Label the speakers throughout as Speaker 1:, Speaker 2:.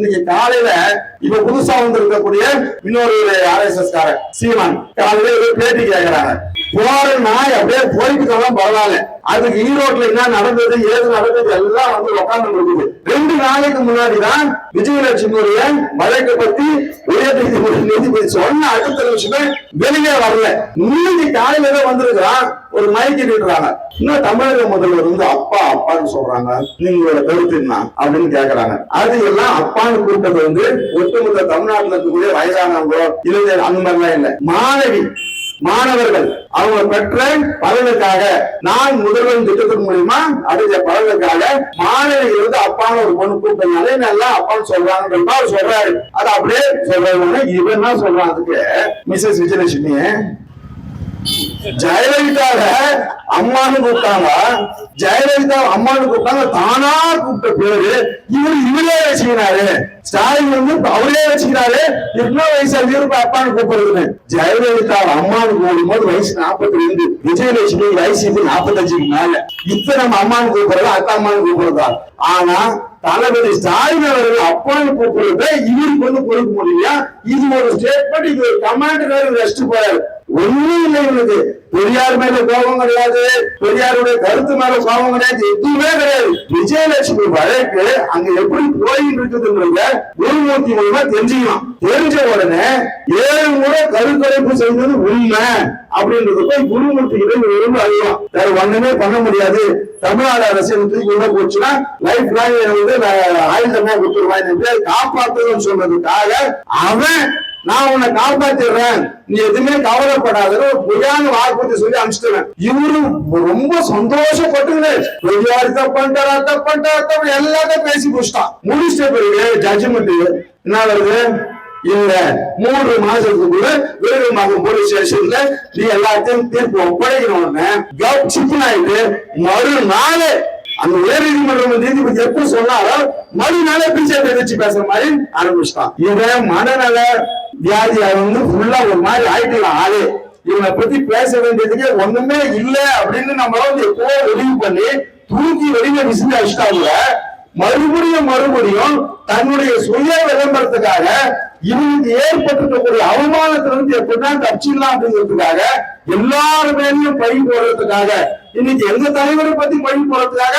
Speaker 1: இன்னைக்கு காலையில இப்ப புதுசா வந்திருக்கக்கூடிய இன்னொரு ஆர்எஸ்எஸ் காரன் சீமான். காலையில பேட்டி கேட்கிறாங்க போற நாய் அப்படியே போயிட்டு தான் பரவாயில்ல அதுக்கு ஈரோட்ல என்ன நடந்தது ஏது நடந்தது எல்லாம் வந்து உட்கார்ந்து இருக்குது ரெண்டு நாளைக்கு முன்னாடி தான் விஜயலட்சுமியுடைய வழக்கை பத்தி உயர் நீதிமன்ற நீதிபதி சொன்ன அடுத்த நிமிஷமே வெளியே வரல. நீதி காலையில தான் வந்திருக்கிறான் ஒரு மைக்கு நின்றாங்க. இன்னும் தமிழக முதல்வர் வந்து அப்பா அப்பான்னு சொல்றாங்க. நீங்களோட கருத்து என்ன அப்படின்னு கேக்குறாங்க. அது எல்லாம் அப்பான்னு கூப்பிட்டது வந்து ஒட்டுமொத்த தமிழ்நாட்டுல இருக்கக்கூடிய வயதானவங்களோ இளைஞர் அந்த மாதிரிலாம் இல்லை. மாணவி மாணவர்கள் அவங்க பெற்ற பலனுக்காக நான் முதல்வன் திட்டத்தின் மூலியமா அடைஞ்ச பலனுக்காக மாணவிகள் வந்து அப்பான்னு ஒரு பொண்ணு கூப்பிட்டனாலே நல்லா அப்பான்னு சொல்றாங்கன்றா அவர் சொல்றாரு. அது அப்படியே சொல்றாங்க இவன் என்ன சொல்றான் அதுக்கு? மிஸ்ஸஸ் விஜயலட்சுமி ஜெயலலிதாவ அம்மான்னு கூப்பிட்டாங்க. ஜெயலலிதா அம்மான்னு கூப்பிட்டாங்க. தானா கூப்பிட்ட பேரு இவர் இவரே வச்சுக்கிறாரு ஸ்டாலின் வந்து அவரே வச்சுக்கிறாரு எவ்வளவு வயசு இவருக்கு அப்பான்னு கூப்பிடுறதுன்னு. ஜெயலலிதா அம்மான்னு கூப்பிடும் போது வயசு நாற்பத்தி ரெண்டு விஜயலட்சுமி வயசு இப்ப நாற்பத்தஞ்சுக்கு மேல. இப்ப நம்ம அம்மான்னு கூப்பிடுறது அக்கா அம்மான்னு கூப்பிடுறதா? ஆனா தளபதி ஸ்டாலின் அவர்கள் அப்பான்னு கூப்பிடுறத இவருக்கு வந்து கொடுக்க முடியல இது ஒரு ஸ்டேட்மெண்ட் இது ஒரு கமாண்டர் ரெஸ்ட் போறாரு. ஒண்ணும் இல்லை இவனுக்கு பெரியார் மேல கோபம் கிடையாது. பெரியாருடைய கருத்து மேல கோபம் கிடையாது. எதுவுமே கிடையாது. விஜயலட்சுமி வழக்கு அங்க எப்படி போயிட்டு இருக்குதுன்றத குருமூர்த்தி மூலமா தெரிஞ்சுக்கலாம் தெரிஞ்ச உடனே ஏழு முறை கருக்கலைப்பு செய்தது உண்மை அப்படின்றது போய் குருமூர்த்தி கிட்ட விரும்ப அறியலாம் வேற ஒண்ணுமே பண்ண முடியாது. தமிழ்நாடு அரசு தூக்கி உள்ள போச்சுன்னா லைஃப் லாங் வந்து ஆயுதமா கொடுத்துருவாங்க காப்பாற்றுன்னு சொன்னதுக்காக அவன் நான் உன்னை காப்பாத்திடுறேன். நீ எதுவுமே கவலைப்படாத ஒரு பொய்யான வாக்குறுதி சொல்லி அனுப்பிச்சிட்டேன். இவரு ரொம்ப சந்தோஷப்பட்டு பெரியார் தப்பன்ட்டாரா தப்பன்ட்டாரா தப்பு எல்லாத்தையும் பேசி முடிச்சிட்டான். முடிச்சிட்ட பிறகு ஜட்ஜ்மெண்ட் என்ன வருது? இல்ல மூன்று மாசத்துக்குள்ள மகன் போலீஸ் ஸ்டேஷன்ல நீ எல்லாத்தையும் தீர்ப்பு ஒப்படைக்கணும்னு கப் மறுநாள். அந்த உயர் நீதிமன்றம் நீதிபதி எப்ப சொன்னாரோ மறுநாளே பிஜேபி வச்சு பேசுற மாதிரி ஆரம்பிச்சிட்டான். இவன் மனநல வியாதி வந்து ஃபுல்லா ஒரு மாதிரி ஆயிட்டலாம். ஆளு இவனை பத்தி பேச வேண்டியதுக்கு ஒண்ணுமே இல்லை அப்படின்னு நம்மள வந்து எப்போ வெளிவு பண்ணி தூக்கி வெளியில விசிந்து அடிச்சிட்டாங்க மறுபடியும் மறுபடியும் தன்னுடைய சுய விளம்பரத்துக்காக இவனுக்கு ஏற்பட்டிருக்கக்கூடிய அவமானத்திலிருந்து எப்படிதான் தப்பிச்சிடலாம் அப்படிங்கிறதுக்காக எல்லார் மேலேயும் பழி போடுறதுக்காக இன்னைக்கு எங்க தலைவரை பத்தி பழி போடுறதுக்காக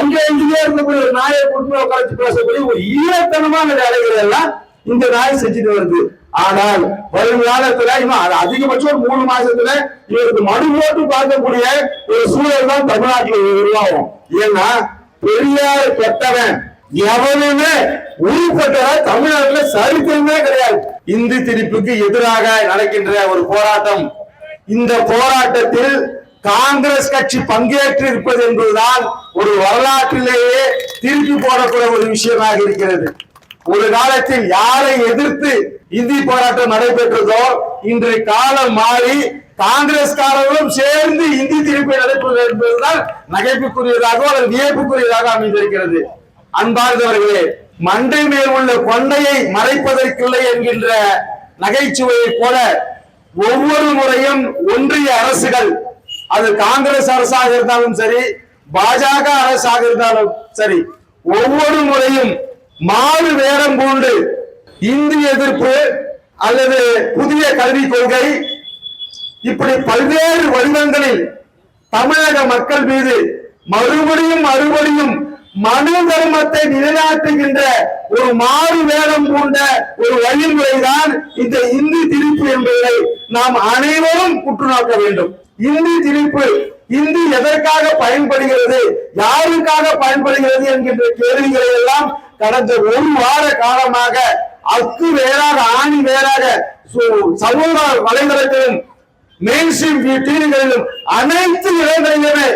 Speaker 1: எங்க எங்கேயே இருக்கக்கூடிய ஒரு நாயை கொண்டு உட்காந்து பேசக்கூடிய ஒரு ஈரத்தனமான வேலைகள் எல்லாம் இந்த நாய் செஞ்சுட்டு வருது. ஆனால் வருங்காலத்துல இவன் அது அதிகபட்சம் ஒரு மூணு மாசத்துல இவருக்கு மனு போட்டு பார்க்கக்கூடிய ஒரு சூழல் தான் தமிழ்நாட்டில் உருவாகும். ஏன்னா பெரியார் பெற்றவன் எவனுமே உருப்பட்டவன் தமிழ்நாட்டுல சரித்திரமே கிடையாது. இந்து திணிப்புக்கு எதிராக நடக்கின்ற ஒரு போராட்டம். இந்த போராட்டத்தில் காங்கிரஸ் கட்சி பங்கேற்று இருப்பது என்பதுதான் ஒரு வரலாற்றிலேயே திருப்பி போடக்கூடிய ஒரு விஷயமாக இருக்கிறது. ஒரு காலத்தில் யாரை எதிர்த்து இந்தி போராட்டம் நடைபெற்றதோ இன்று காலம் மாறி காங்கிரஸ்காரர்களும் சேர்ந்து இந்தி திருப்பி நடைபெறுவது என்பதுதான் நகைப்புக்குரியதாக அல்லது வியப்புக்குரியதாக அமைந்திருக்கிறது. அன்பார்ந்தவர்களே மண்டை மேல் உள்ள கொண்டையை மறைப்பதற்கில்லை என்கின்ற நகைச்சுவையை போல ஒவ்வொரு முறையும் ஒன்றிய அரசுகள் அது காங்கிரஸ் அரசாக இருந்தாலும் சரி பாஜக அரசாக இருந்தாலும் சரி ஒவ்வொரு முறையும் மாறு வேடம் பூண்டு இந்தி எதிர்ப்பு அல்லது புதிய கல்விக் கொள்கை. இப்படி பல்வேறு வடிவங்களில் தமிழக மக்கள் மீது மறுபடியும் மறுபடியும் மனு தர்மத்தை நிலைநாட்டுகின்ற ஒரு மாறு வேடம் பூண்ட ஒரு வழிமுறைதான் இந்த இந்தி திணிப்பு என்பதை நாம் அனைவரும் உற்றுநோக்க வேண்டும். இந்தி திணிப்பு இந்தி எதற்காக பயன்படுகிறது யாருக்காக பயன்படுகிறது என்கின்ற கேள்விகளை எல்லாம் கடந்த ஒரு வார காலமாக அக்கு வேறாக ஆணி வேறாக சமூக வலைதளத்திலும் மெயின்ஸ்ட்ரீம் டிவிகளிலும் அனைத்து இடங்களிலுமே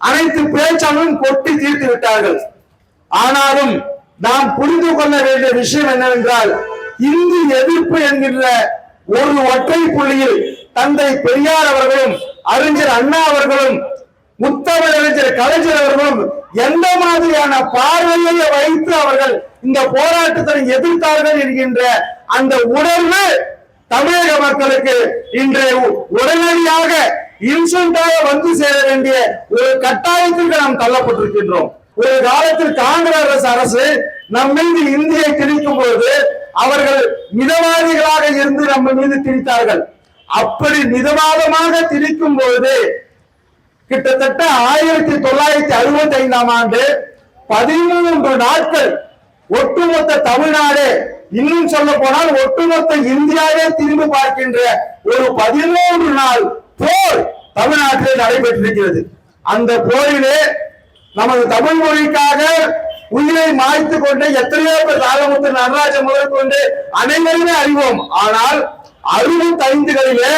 Speaker 1: அனைத்து பேச்சாளரும் கொட்டி தீர்த்து விட்டார்கள். ஆனாலும் நாம் புரிந்து கொள்ள வேண்டிய விஷயம் என்னவென்றால் இந்தி எதிர்ப்பு என்கின்ற ஒரு ஒற்றை புள்ளியில் தந்தை பெரியார் அவர்களும் அறிஞர் அண்ணா அவர்களும் முத்தமிழ் அறிஞர் கலைஞர் அவர்களும் எந்த மாதிரியான பார்வையை வைத்து அவர்கள் இந்த போராட்டத்தை எதிர்த்தார்கள் என்கின்ற அந்த உணர்வு தமிழக மக்களுக்கு இன்று உடனடியாக இன்சென்டாக வந்து சேர வேண்டிய ஒரு கட்டாயத்திற்கு நாம் தள்ளப்பட்டிருக்கின்றோம். ஒரு காலத்தில் காங்கிரஸ் அரசு நம் மீது இந்தியை திணிக்கும் மிதவாதிகளாக இருந்து நம்ம மீது திணித்தார்கள். அப்படி மிதவாதமாக திணிக்கும் பொழுது கிட்டத்தட்ட ஆயிரத்தி தொள்ளாயிரத்தி அறுபத்தி ஐந்தாம் ஆண்டு பதிமூன்று நாட்கள் ஒட்டுமொத்த தமிழ்நாடு இன்னும் சொல்ல போனால் ஒட்டுமொத்த இந்தியாவே திரும்பி பார்க்கின்ற ஒரு பதிமூன்று நாள் போர் தமிழ்நாட்டிலே நடைபெற்றிருக்கிறது. அந்த போரிலே நமது தமிழ் மொழிக்காக உயிரை மாய்த்து கொண்டு எத்தனையோ பேர் ராகமுத்து நடராஜன் முதல் கொண்டு அனைவருமே அறிவோம். ஆனால் அறுபத்தி ஐந்துகளிலே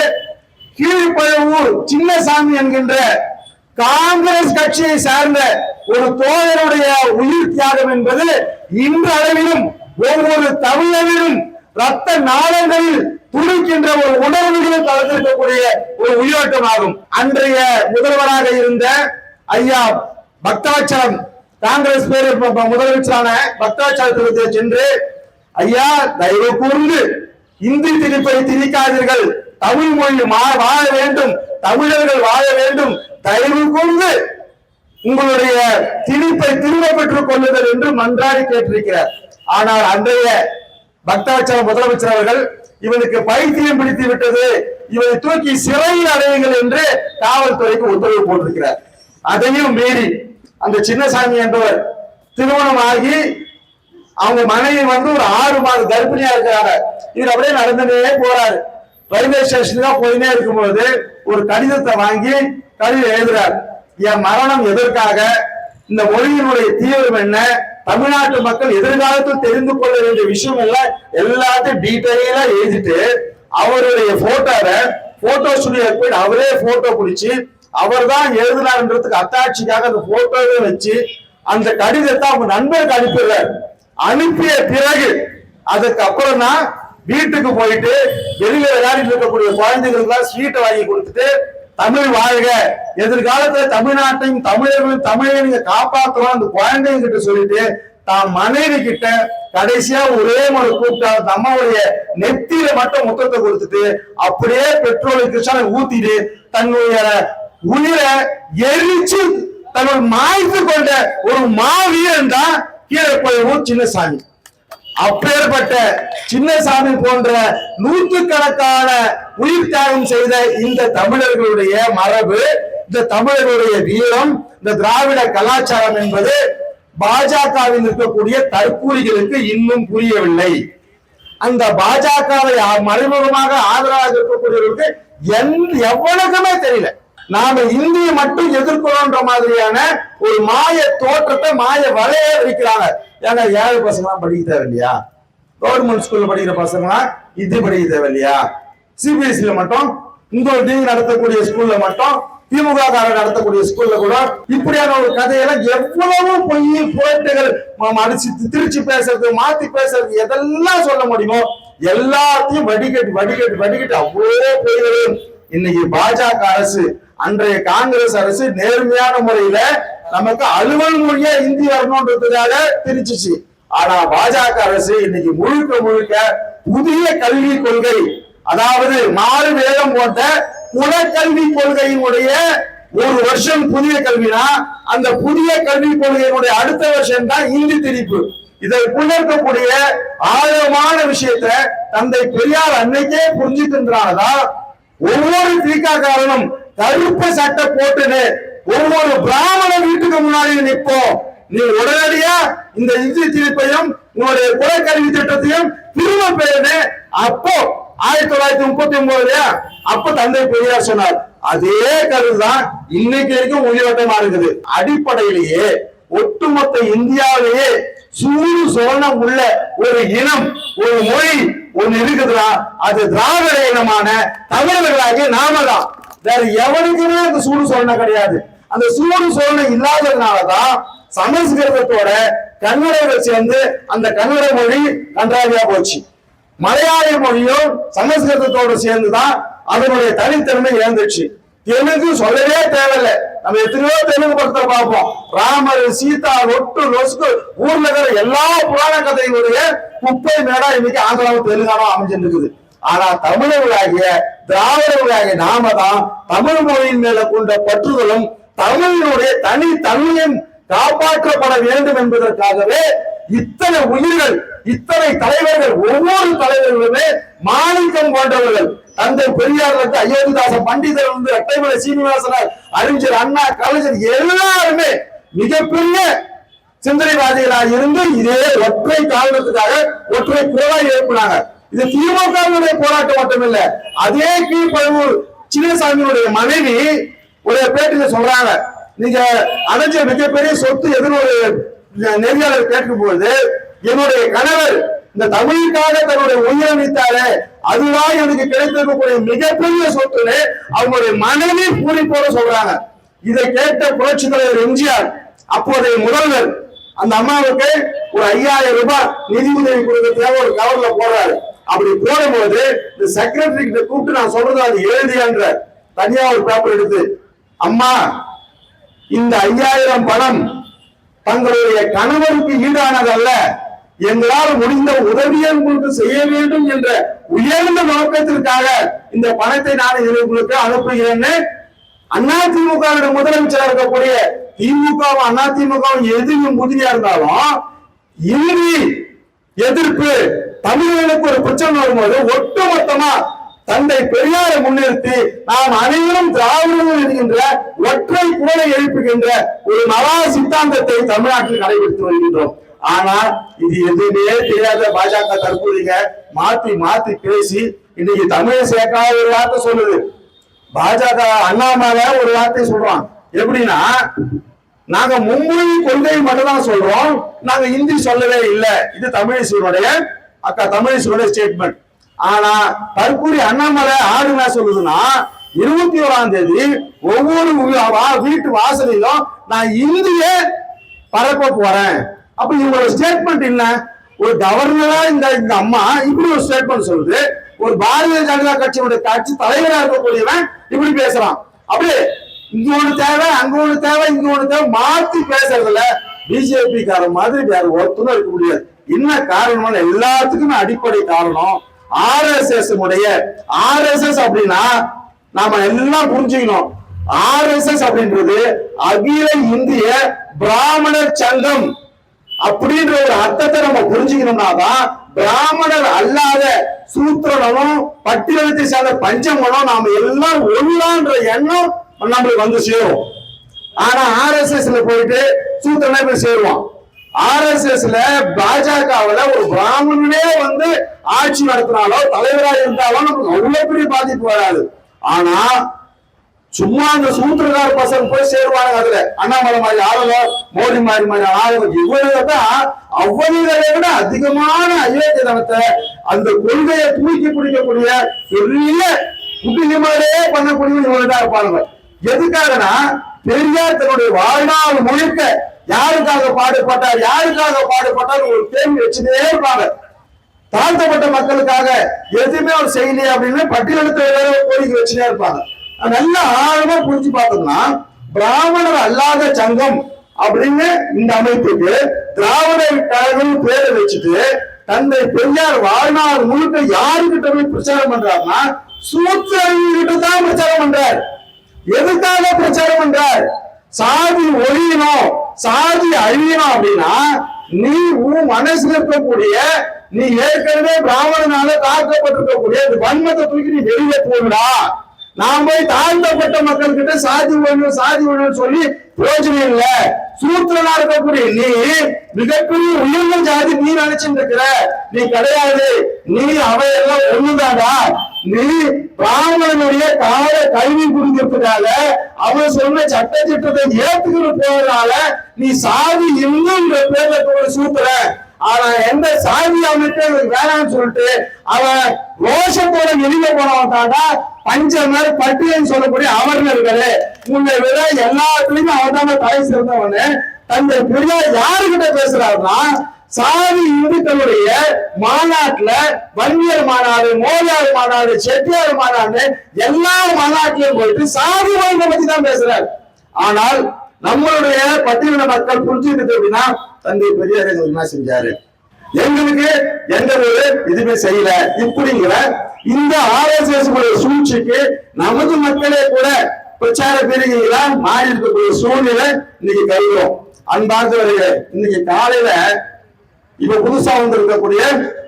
Speaker 1: கீழ்ப்பழவூர் சின்னசாமி என்கின்ற காங்கிரஸ் கட்சியை சார்ந்த ஒரு தோழருடைய உயிர் தியாகம் என்பது இன்று அளவிலும் ஒவ்வொரு தமிழரிலும் ரத்த நாளங்களில் துடிக்கின்ற ஒரு உணர்வுகளும் கலந்திருக்கக்கூடிய ஒரு உயிரோட்டமாகும். அன்றைய முதல்வராக இருந்த ஐயா பக்தாச்சலம் காங்கிரஸ் பேர் முதலமைச்சரான பக்தாச்சலத்திற்கு சென்று ஐயா தயவு கூர்ந்து இந்தி திணிப்பை திணிக்காதீர்கள். தமிழ் மொழி வாழ வேண்டும். தமிழர்கள் வாழ வேண்டும். தயவு கொண்டு உங்களுடைய திணிப்பை திரும்ப பெற்றுக் கொள்ளுதல் என்று மன்றாடி கேட்டிருக்கிறார். ஆனால் அன்றைய பக்தாச்சார முதலமைச்சர் அவர்கள் இவனுக்கு பைத்தியம் பிடித்து விட்டது. இவனை தூக்கி சிறையில் அடையுங்கள் என்று காவல்துறைக்கு உத்தரவு போட்டிருக்கிறார். அதையும் மீறி அந்த சின்னசாமி என்பவர் திருமணம் ஆகி அவங்க மனைவி வந்து ஒரு ஆறு மாத கர்ப்பிணியா இருக்கிறாங்க. இவர் அப்படியே நடந்துட்டே போறாரு. ரயில்வே ஸ்டேஷனுக்கு போயினே இருக்கும்போது ஒரு கடிதத்தை வாங்கி கடிதம் எழுதுறார். என் மரணம் எதற்காக? இந்த மொழியினுடைய தீவிரம் என்ன? தமிழ்நாட்டு மக்கள் எதிர்காலத்தில் தெரிந்து கொள்ள வேண்டிய விஷயம் எல்லாம் எல்லாத்தையும் டீட்டெயிலா எழுதிட்டு அவருடைய போட்டோவை போட்டோ ஸ்டுடியோ போய் அவரே போட்டோ பிடிச்சி அவர் தான் எழுதினார்ன்றதுக்கு அத்தாட்சிக்காக அந்த போட்டோவே வச்சு அந்த கடிதத்தை அவங்க நண்பருக்கு அனுப்பிடுறாரு. அனுப்பிய பிறகு அதுக்கப்புறம் தான் வீட்டுக்கு போயிட்டு வெளியில விளையாடிட்டு இருக்கக்கூடிய குழந்தைகளுக்கு ஸ்வீட்டை வாங்கி கொடுத்துட்டு தமிழ் வாழ்க. எதிர்காலத்துல தமிழ்நாட்டையும் தமிழர்களும் தமிழை நீங்க காப்பாற்றலாம் அந்த குழந்தைங்க கிட்ட சொல்லிட்டு தான் மனைவி கிட்ட கடைசியா ஒரே முறை கூப்பிட்டா தம்மாவுடைய நெத்தியில மட்டும் முத்தத்தை கொடுத்துட்டு அப்படியே பெட்ரோல் கிருஷ்ணனை ஊத்திட்டு தன்னுடைய உயிரை எரிச்சு தன்னுடைய மாய்த்து கொண்ட ஒரு மாவீரன் தான் கீழே போயவும் சின்னசாமி. அப்பேற்பட்ட சின்னசாமி போன்ற நூற்று கணக்கான உயிர் தியாகம் செய்த இந்த தமிழர்களுடைய மரபு இந்த தமிழர்களுடைய வீரம் இந்த திராவிட கலாச்சாரம் என்பது பாஜகவில் இருக்கக்கூடிய தற்கூலிகளுக்கு இன்னும் புரியவில்லை. அந்த பாஜகவை மறைமுகமாக ஆதரவாக இருக்கக்கூடியவர்களுக்கு எவ்வளவுமே தெரியல. நாம இந்தியை மட்டும் எதிர்க்கிறோன்ற மாதிரியான ஒரு மாய தோற்றத்தை மாய வலைய இருக்கிறாங்க ஏன்னா ஏழை பசங்களாம் படிக்க தேவையில்லையா? கவர்மெண்ட் ஸ்கூல்ல படிக்கிற பசங்களாம் இது படிக்க தேவையில்லையா? சிபிஎஸ்சில மட்டும் இந்த ஒரு நடத்தக்கூடிய ஸ்கூல்ல மட்டும் திமுக காரர் நடத்தக்கூடிய ஸ்கூல்ல கூட இப்படியான ஒரு கதையெல்லாம் எவ்வளவு பொய் புரட்டுகள் அடிச்சு திருச்சி பேசுறது மாத்தி பேசுறது எதெல்லாம் சொல்ல முடியுமோ எல்லாத்தையும் வடிகட்டு வடிகட்டு வடிகட்டி அவ்வளோ பொய்களும் இன்னைக்கு பாஜக அரசு அன்றைய காங்கிரஸ் அரசு நேர்மையான முறையில நமக்கு அலுவல் மொழியா இந்தி வரணுன்றதுக்காக பிரிச்சுச்சு. ஆனா பாஜக அரசு இன்னைக்கு முழுக்க முழுக்க புதிய கல்வி கொள்கை அதாவது மாறு வேதம் போன்ற குலக்கல்வி கொள்கையினுடைய ஒரு வருஷம் புதிய கல்வினா அந்த புதிய கல்வி கொள்கையினுடைய அடுத்த வருஷம் தான் இந்தி திணிப்பு. இதற்குள்ள இருக்கக்கூடிய ஆழமான விஷயத்தை தந்தை பெரியார் அன்னைக்கே புரிஞ்சுக்கின்றானதான் ஒவ்வொரு தீக்காக்காரனும் கருப்பு சட்டை போட்டுன்னு ஒவ்வொரு பிராமண வீட்டுக்கு முன்னாடி நிற்போம் நீ உடனடியா இந்த இந்தி தீர்ப்பையும் உன்னுடைய குலக்கல்வி திட்டத்தையும் திரும்ப பெறுன்னு அப்போ ஆயிரத்தி தொள்ளாயிரத்தி முப்பத்தி ஒன்பதுலயா? அப்ப தந்தை பெரியார் சொன்னார். அதே கருதுதான் இன்னைக்கு வரைக்கும் உயிரோட்டமா இருக்குது. அடிப்படையிலேயே ஒட்டுமொத்த இந்தியாவிலேயே சூடு சோழனம் உள்ள ஒரு இனம் ஒரு மொழி ஒண்ணு இருக்குதுடா. அது திராவிட இனமான தமிழர்களாகிய நாம தான் வேற எவனுக்குமே அந்த சூடு சோழனை கிடையாது. அந்த சூடு சோழனை இல்லாததுனாலதான் சமஸ்கிருதத்தோட கன்னடர்கள் சேர்ந்து அந்த கன்னட மொழி கன்றாவியா போச்சு. மலையாள மொழியும் சமஸ்கிருதத்தோட சேர்ந்துதான் அதனுடைய தனித்தன்மை இழந்துச்சு தெலுங்கு சொல்லவே தேவையில்லை. நம்ம எத்தனையோ தெலுங்கு படத்தை பார்ப்போம். ராமர் சீதா ஒட்டு நொசுக்கு ஊர்ல இருக்கிற எல்லா புராண கதைகளுடைய குப்பை மேடா இன்னைக்கு ஆந்திராவும் தெலுங்கானா அமைஞ்சிருக்குது. ஆனா தமிழர்களாகிய திராவிடர்களாகிய நாம தான் தமிழ் மொழியின் மேல கொண்ட பற்றுதலும் தமிழினுடைய தனி தன்மையும் காப்பாற்றப்பட வேண்டும் என்பதற்காகவே இத்தனை உயிர்கள் இத்தனை தலைவர்கள் ஒவ்வொரு தலைவர்களுமே மாணிக்கம் கொண்டவர்கள். தந்தை பெரியார் இருந்து அயோத்திதாசன் பண்டிதர் வந்து இரட்டைமலை சீனிவாசனர் அறிஞர் அண்ணா கலைஞர் எல்லாருமே மிகப்பெரிய சிந்தனைவாதிகளாக இருந்து இதே ஒற்றை காரணத்துக்காக ஒற்றை குரலாக எழுப்பினாங்க. இது திமுகவுடைய போராட்டம் மட்டுமில்ல அதே கீழ்பழுவூர் சின்னசாமியுடைய மனைவி ஒரு பேட்டியில சொல்றாங்க. நீங்க அடைஞ்ச மிகப்பெரிய சொத்து எதிர் ஒரு நெறியாளர் கேட்கும் பொழுது என்னுடைய கணவர் இந்த தமிழுக்காக தன்னுடைய உயிரை வைத்தாரே அதுதான் எனக்கு கிடைத்திருக்கக்கூடிய மிகப்பெரிய சொத்துன்னு அவங்களுடைய மனைவி பூரிப்போட சொல்றாங்க. இதை கேட்ட புரட்சி தலைவர் எம்ஜிஆர் அப்போதைய முதல்வர் அந்த அம்மாவுக்கு ஒரு ஐயாயிரம் ரூபாய் நிதி உதவி கொடுக்கறதுக்காக ஒரு கவர்ல போடுறாரு. அப்படி போடும்போது இந்த செக்ரட்டரி கிட்ட கூப்பிட்டு நான் சொல்றது அது எழுதியன்ற தனியா ஒரு பேப்பர் எடுத்து அம்மா இந்த ஐயாயிரம் பணம் தங்களுடைய கணவருக்கு ஈடானதல்ல. எங்களால் முடிந்த உதவியை உங்களுக்கு செய்ய வேண்டும் என்ற உயர்ந்த நோக்கத்திற்காக இந்த பணத்தை நான் இது உங்களுக்கு அனுப்புகிறேன் அண்ணா திமுக முதலமைச்சராக இருக்கக்கூடிய திமுகவும் அண்ணா திமுகவும் எதிரும் உறுதியா இருந்தாலும் இறுதி எதிர்ப்பு தமிழர்களுக்கு ஒரு பிரச்சனை வரும்போது ஒட்டுமொத்தமா தந்தை பெரியாரை முன்னிறுத்தி நாம் அனைவரும் திராவிடர்கள் என்கின்ற ஒற்றை குரலை எழுப்புகின்ற ஒரு நவா சித்தாந்தத்தை தமிழ்நாட்டில் கடைபிடித்து வருகின்றோம். ஆனால் இது எதுவுமே தெரியாத பாஜக தற்போதைய மாத்தி மாத்தி பேசி இன்னைக்கு தமிழை சேர்க்காத ஒரு வார்த்தை சொல்லுது. பாஜக அண்ணாமலை ஒரு வார்த்தை சொல்றான். எப்படின்னா நாங்க மும்மொழி கொள்கை மட்டும் தான் சொல்றோம். நாங்க இந்தி சொல்லவே இல்லை. இது தமிழிசையினுடைய அக்கா தமிழிசையுடைய ஸ்டேட்மெண்ட் ஆனா தற்கூரி அண்ணாமலை ஆடு என்ன சொல்லுதுன்னா இருபத்தி ஓராம் தேதி ஒவ்வொரு வீட்டு வாசலிலும் நான் இந்திய பரப்ப போறேன். அப்ப இவங்களோட ஸ்டேட்மெண்ட் என்ன? ஒரு கவர்னரா இந்த இந்த அம்மா இப்படி ஒரு ஸ்டேட்மெண்ட் சொல்லுது. ஒரு பாரதிய ஜனதா கட்சியினுடைய கட்சி தலைவரா இருக்கக்கூடியவன் இப்படி பேசுறான். அப்படியே இங்க ஒண்ணு தேவை அங்க ஒண்ணு தேவை இங்க ஒண்ணு தேவை மாத்தி பேசுறதுல பிஜேபி கார மாதிரி வேற ஒருத்தரும் இருக்க முடியாது. என்ன காரணம் எல்லாத்துக்குமே அடிப்படை காரணம். ஆர்எஸ்எஸ் உடைய ஆர்எஸ்எஸ் அப்படின்னா நாம எல்லாம் புரிஞ்சுக்கணும். ஆர்எஸ்எஸ் அப்படின்றது அகில இந்திய பிராமணர் சங்கம். அப்படின்ற ஒரு அர்த்தத்தை நம்ம புரிஞ்சுக்கணும்னா தான் பிராமணர் அல்லாத சூத்திரனும் பட்டியலத்தை சேர்ந்த பஞ்சமனும் நாம எல்லாம் ஒல்லான்ற எண்ணம் நம்மளுக்கு வந்து சேரும். ஆனா ஆர்எஸ்எஸ்ல போயிட்டு சூத்திரனா போய் சேருவான். ஆர்எஸ்எஸ்ல பாஜகவுல ஒரு பிராமணனே வந்து ஆட்சி நடத்தினாலோ தலைவரா இருந்தாலோ நமக்கு அவ்வளவு பெரிய பாதிப்பு வராது. ஆனா சும்மா அந்த சூத்திரக்கார பசங்க போய் சேருவாங்க அதுல. அண்ணாமலை மாதிரி ஆளுங்க மோடி மாதிரி மாதிரி ஆளுங்க இவ்வளவுதான் தான் அவ்வளவுகளை விட அதிகமான அயோக்கியதனத்தை அந்த கொள்கையை தூக்கி பிடிக்கக்கூடிய பெரிய புத்திகமாரே பண்ணக்கூடிய இவங்கதான் இருப்பாங்க எதுக்காகனா பெரியார் தன்னுடைய வாழ்நாள் முழுக்க யாருக்காக பாடுபட்டார் யாருக்காக பாடுபட்டார் ஒரு கேள்வி வச்சுட்டே இருப்பாங்க. தாழ்த்தப்பட்ட மக்களுக்காக எதுவுமே அவர் செய்யலையே அப்படின்னு பட்டியலெடுத்த கோரிக்கை வச்சுட்டே இருப்பாங்க. நல்லா ஆழமா புரிஞ்சு பார்த்தோம்னா பிராமணர் அல்லாத சங்கம் அப்படின்னு இந்த அமைப்புக்கு திராவிடர் கழகம் பேரை வச்சுட்டு தந்தை பெரியார் வாழ்நாள் முழுக்க யாருக்கிட்ட போய் பிரச்சாரம் பண்றாருன்னா சூத்திரங்கிட்ட தான் பிரச்சாரம் பண்றார். எதுக்காக பிரச்சாரம் பண்றார்? சாதி ஒழியணும் சாதி அழியணும் அப்படின்னா நீ உன் மனசுல இருக்கக்கூடிய நீ ஏற்கனவே பிராமணனால தாக்கப்பட்டிருக்கக்கூடிய வன்மத்தை தூக்கி நீ வெளியே போடுடா. நான் போய் தாழ்ந்தப்பட்ட மக்கள் கிட்ட சாதி ஒழியும் சாதி ஒழியும் சொல்லி பிரயோஜனம் இல்ல. சூத்திரனா இருக்கக்கூடிய நீ மிகப்பெரிய உயர்ந்த ஜாதி நீ நினைச்சிட்டு இருக்கிற நீ கிடையாது. நீ அவையெல்லாம் ஒண்ணுதாடா நீ பிராமணனுடைய கால கல்வி புரிஞ்சிருப்பதால அவன் சொன்ன சட்ட திட்டத்தை ஏத்துக்கிற போறதால நீ சாதி இன்னும் பேர்ல கூட சூத்துற ஆனா எந்த சாதி அமைப்பு வேணாம்னு சொல்லிட்டு அவன் ரோஷத்தோட வெளியில போனவன் தாண்டா பஞ்சமர் பட்டியல் சொல்லக்கூடிய அமர்னர்களே உன்னை விட எல்லாத்துலயுமே அவர் தான் தலை சிறந்தவனு. தந்தை பெரியா யாருகிட்ட பேசுறாருன்னா சாதி இந்துக்களுடைய மாநாட்டுல வன்னியர் மாநாடு மோதியார் மாநாடு செட்டியார் மாநாடு எல்லா மாநாட்டிலும் போயிட்டு சாதி வாய்ந்த பத்தி தான் பேசுறாரு. ஆனால் நம்மளுடைய பட்டியலின மக்கள் புரிஞ்சுக்கிட்டு அப்படின்னா தந்தை பெரியார் என்ன செஞ்சாரு? எங்களுக்கு எந்த ஒரு இதுவுமே செய்யல. இப்படிங்கிற இந்த ஆர்எஸ்எஸ் சூழ்ச்சிக்கு நமது மக்களே கூட பிரச்சார பிரிவுகளா மாறி இருக்கக்கூடிய சூழ்நிலை இன்னைக்கு கைகிறோம் அன்பார்ந்தவர்களே இன்னைக்கு காலையில இப்ப புதுசா வந்திருக்கக்கூடிய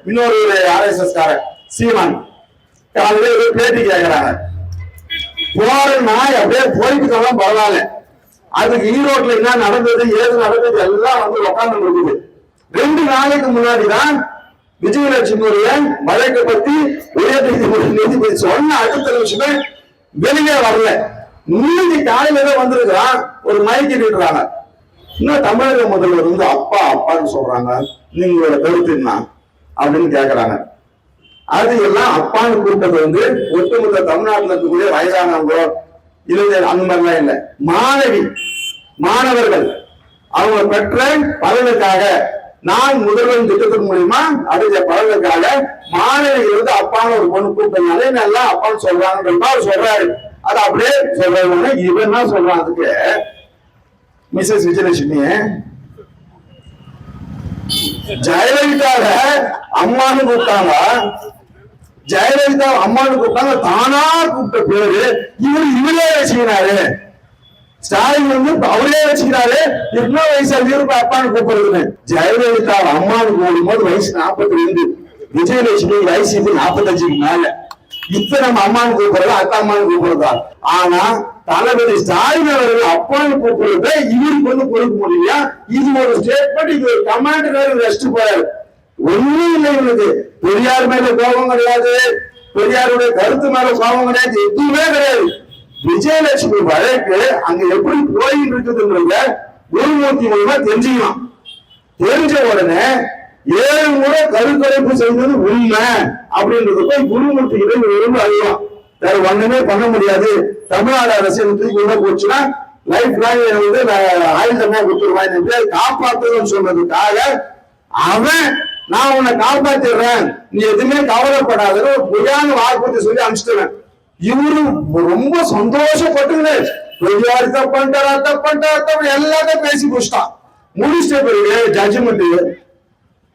Speaker 1: இன்னொரு ஆர்எஸ்எஸ் காரன் சீமான். காலையில பேட்டி கேட்கிறாங்க போற நாய் அப்படியே போயிட்டு தான் பரவாயில்ல. அதுக்கு ஈரோட்ல என்ன நடந்தது ஏது நடந்தது எல்லாம் வந்து உட்கார்ந்து இருக்குது. ரெண்டு நாளைக்கு முன்னாடி தான் விஜயலட்சுமியுடைய வழக்கை பத்தி உயர் நீதிமன்ற நீதிபதி சொன்ன அடுத்த நிமிஷமே வெளியே வரல. நீதி காலையில தான் வந்திருக்கிறான் ஒரு மைக்கு நீட்டுறாங்க இன்னும் தமிழக முதல்வர் வந்து அப்பா அப்பான்னு சொல்றாங்க. நீங்களோட கருத்து என்ன? அப்படின்னு கேக்குறாங்க. அது எல்லாம் அப்பான்னு கூப்பிட்டது வந்து ஒட்டுமொத்த தமிழ்நாட்டில் இருக்கக்கூடிய வயதானவங்க இளைஞர் அந்த மாதிரிலாம் இல்லை மாணவி மாணவர்கள் அவங்க பெற்ற பலனுக்காக நான் முதல்வன் திட்டத்தின் மூலியமா அடுத்த பலனுக்காக மாநிலங்களுக்கு அப்பான்னு ஒரு பொண்ணு கூப்பிட்டனாலே நல்லா அப்பான்னு சொல்றாங்கன்றா அவர் சொல்றாரு. அது அப்படியே சொல்றாங்க இவன் என்ன சொல்றான் அதுக்கு. மிஸ்ஸஸ் விஜயலட்சுமி ஜெயலலிதாவ அம்மான்னு கூப்பிட்டாங்க. ஜெயலலிதா அம்மான்னு கூப்பிட்டாங்க தானா கூப்பிட்ட பேரு இவர் இவரே வச்சுக்கிறாரு ஸ்டாலின் வந்து அவரே வச்சுக்கிறாரு. எவ்வளவு வயசு இவருக்கு அப்பான்னு கூப்பிடுறது ஜெயலலிதா அம்மான்னு போது வயசு நாற்பத்தி ரெண்டு விஜயலட்சுமி வயசு இது நாற்பத்தஞ்சுக்கு மேல. இப்ப நம்ம அம்மான்னு கூப்பிடுறது அக்கா அம்மான்னு கூப்பிடுறதா? ஆனா தளபதி ஸ்டாலின் அவர்கள் அப்பான்னு கூப்பிடுறத இவருக்கு வந்து கொடுக்க முடியலையா? இது ஒரு ஸ்டேட்மெண்ட் இது ஒரு கமாண்டர் வேற ரெஸ்ட் போறாரு. ஒண்ணும் இல்லை இவனுக்கு பெரியார் மேல கோபம் கிடையாது. பெரியாருடைய கருத்து மேல கோபம் கிடையாது. எதுவுமே கிடையாது. விஜயலட்சுமி வழக்கு அங்க எப்படி போயிட்டு இருக்குதுன்றத குருமூர்த்தி மூலமா தெரிஞ்சுக்கலாம். தெரிஞ்ச உடனே ஏழு முறை கருக்கலைப்பு செய்தது உண்மை அப்படின்றது போய் குருமூர்த்தி கிட்ட விரும்ப அறியலாம். வேற ஒண்ணுமே பண்ண முடியாது. தமிழ்நாடு அரசு தூக்கி உள்ள போச்சுன்னா லைஃப் லாங் வந்து நான் ஆயுள் தண்டனை கொடுத்துருவான் என்று காப்பாற்றுன்னு சொன்னதுக்காக அவன் நான் உன்னை காப்பாத்திடுறேன். நீ எதுவுமே கவலைப்படாத ஒரு பொய்யான வாக்குறுதி சொல்லி அனுப்பிச்சிட்டுவேன் இவரு ரொம்ப சந்தோஷப்பட்டுங்க பெரியார் தப்பன்ட்டாரா தப்பன்ட்டாரா தப்பு எல்லாத்தையும் பேசி முடிச்சிட்டான் முடிச்சிட்ட பிறகு ஜட்ஜ்மெண்ட்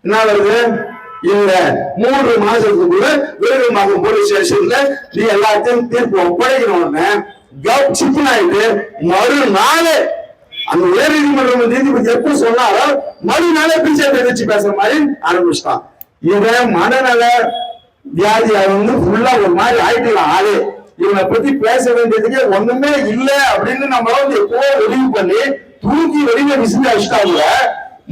Speaker 1: என்ன வருது? இல்ல மூன்று மாசத்துக்குள்ள விருதுமாகம் போலீஸ் ஸ்டேஷன்ல நீ எல்லாத்தையும் தீர்ப்பு ஒப்படைக்கணும்னு கப் சிக்கன் ஆயிட்டு மறுநாள் அந்த உயர் நீதிமன்றம் நீதிபதி எப்ப சொன்னாரோ மறுநாளே பிஜேபி வச்சு பேசுற மாதிரி ஆரம்பிச்சிட்டான். இவன் மனநல வியாதியா வந்து ஃபுல்லா ஒரு மாதிரி ஆயிட்டுலாம். ஆளு இவனை பத்தி பேச வேண்டியதுக்கு ஒண்ணுமே இல்லை அப்படின்னு நம்மள வந்து எப்போ வெளிவு பண்ணி தூக்கி வெளியில விசிறி அடிச்சிட்டாங்க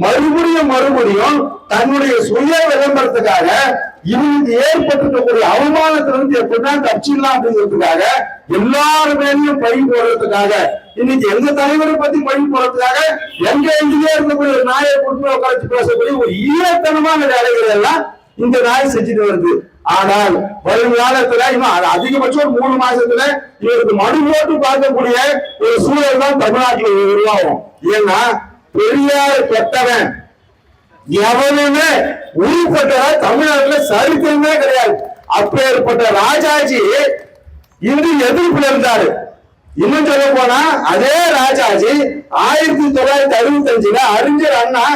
Speaker 1: மறுபடியும் மறுபடியும் தன்னுடைய சுய விளம்பரத்துக்காக இவனுக்கு ஏற்பட்டிருக்கக்கூடிய அவமானத்திலிருந்து எப்படிதான் தப்பிச்சிடலாம் அப்படிங்கிறதுக்காக எல்லார் மேலேயும் பழி போடுறதுக்காக இன்னைக்கு எந்த தலைவரை பத்தி பழி போடுறதுக்காக எங்க எங்கேயே இருக்கக்கூடிய ஒரு நாயை கொண்டு உட்காந்து பேசக்கூடிய ஒரு ஈரத்தனமான வேலைகள் எல்லாம் இந்த நாய் செஞ்சுட்டு வருது. ஆனால் வருங்காலத்துல இவன் அது அதிகபட்சம் ஒரு மூணு மாசத்துல இவருக்கு மனு போட்டு பார்க்கக்கூடிய ஒரு சூழல் தான் தமிழ்நாட்டில் உருவாகும். ஏன்னா பெரியார் பெற்றவன் எவனுமே உருப்பட்டதா தமிழ்நாட்டுல சரித்திரமே கிடையாது. அப்பேற்பட்ட ராஜாஜி இன்று எதிர்ப்புல இருந்தாரு. இன்னும் சொல்ல போனா அதே ராஜாஜி ஆயிரத்தி தொள்ளாயிரத்தி அறுபத்தி அஞ்சுல அறிஞர் அண்ணா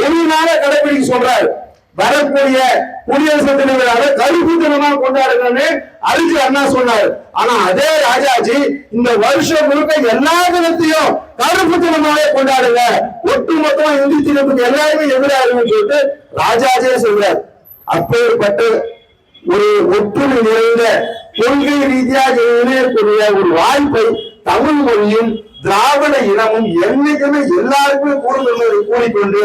Speaker 1: ஒரு நாள கடைபிடிக்க சொல்றாரு. வரக்கூடிய குடியரசு தலைவராக கருப்பு தினமாக கொண்டாடுங்கன்னு அறிஞர் அண்ணா சொன்னாரு. ஆனா அதே ராஜாஜி இந்த வருஷம் முழுக்க எல்லா தினத்தையும் கருப்பு தினமாவே கொண்டாடுங்க. ஒட்டு மொத்தமா இந்தி தினத்துக்கு எல்லாருமே எதிராகுன்னு சொல்லிட்டு ராஜாஜியே சொல்றாரு. அப்பேற்பட்ட ஒரு ஒற்றுமை நிறைந்த கொள்கை ரீதியாக இணையக்கூடிய ஒரு வாய்ப்பை தமிழ் மொழியும் திராவிட இனமும் என்னைக்குமே எல்லாருக்குமே கூடுதல் கூடிக்கொண்டு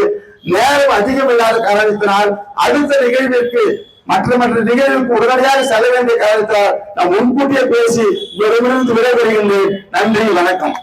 Speaker 1: நேரம் அதிகம் இல்லாத காரணத்தினால் அடுத்த நிகழ்விற்கு மற்ற மற்ற நிகழ்வுக்கு உடனடியாக செல்ல வேண்டிய காரணத்தால் நான் முன்கூட்டியே பேசி உங்களிடமிருந்து விடைபெறுகின்றேன். நன்றி வணக்கம்.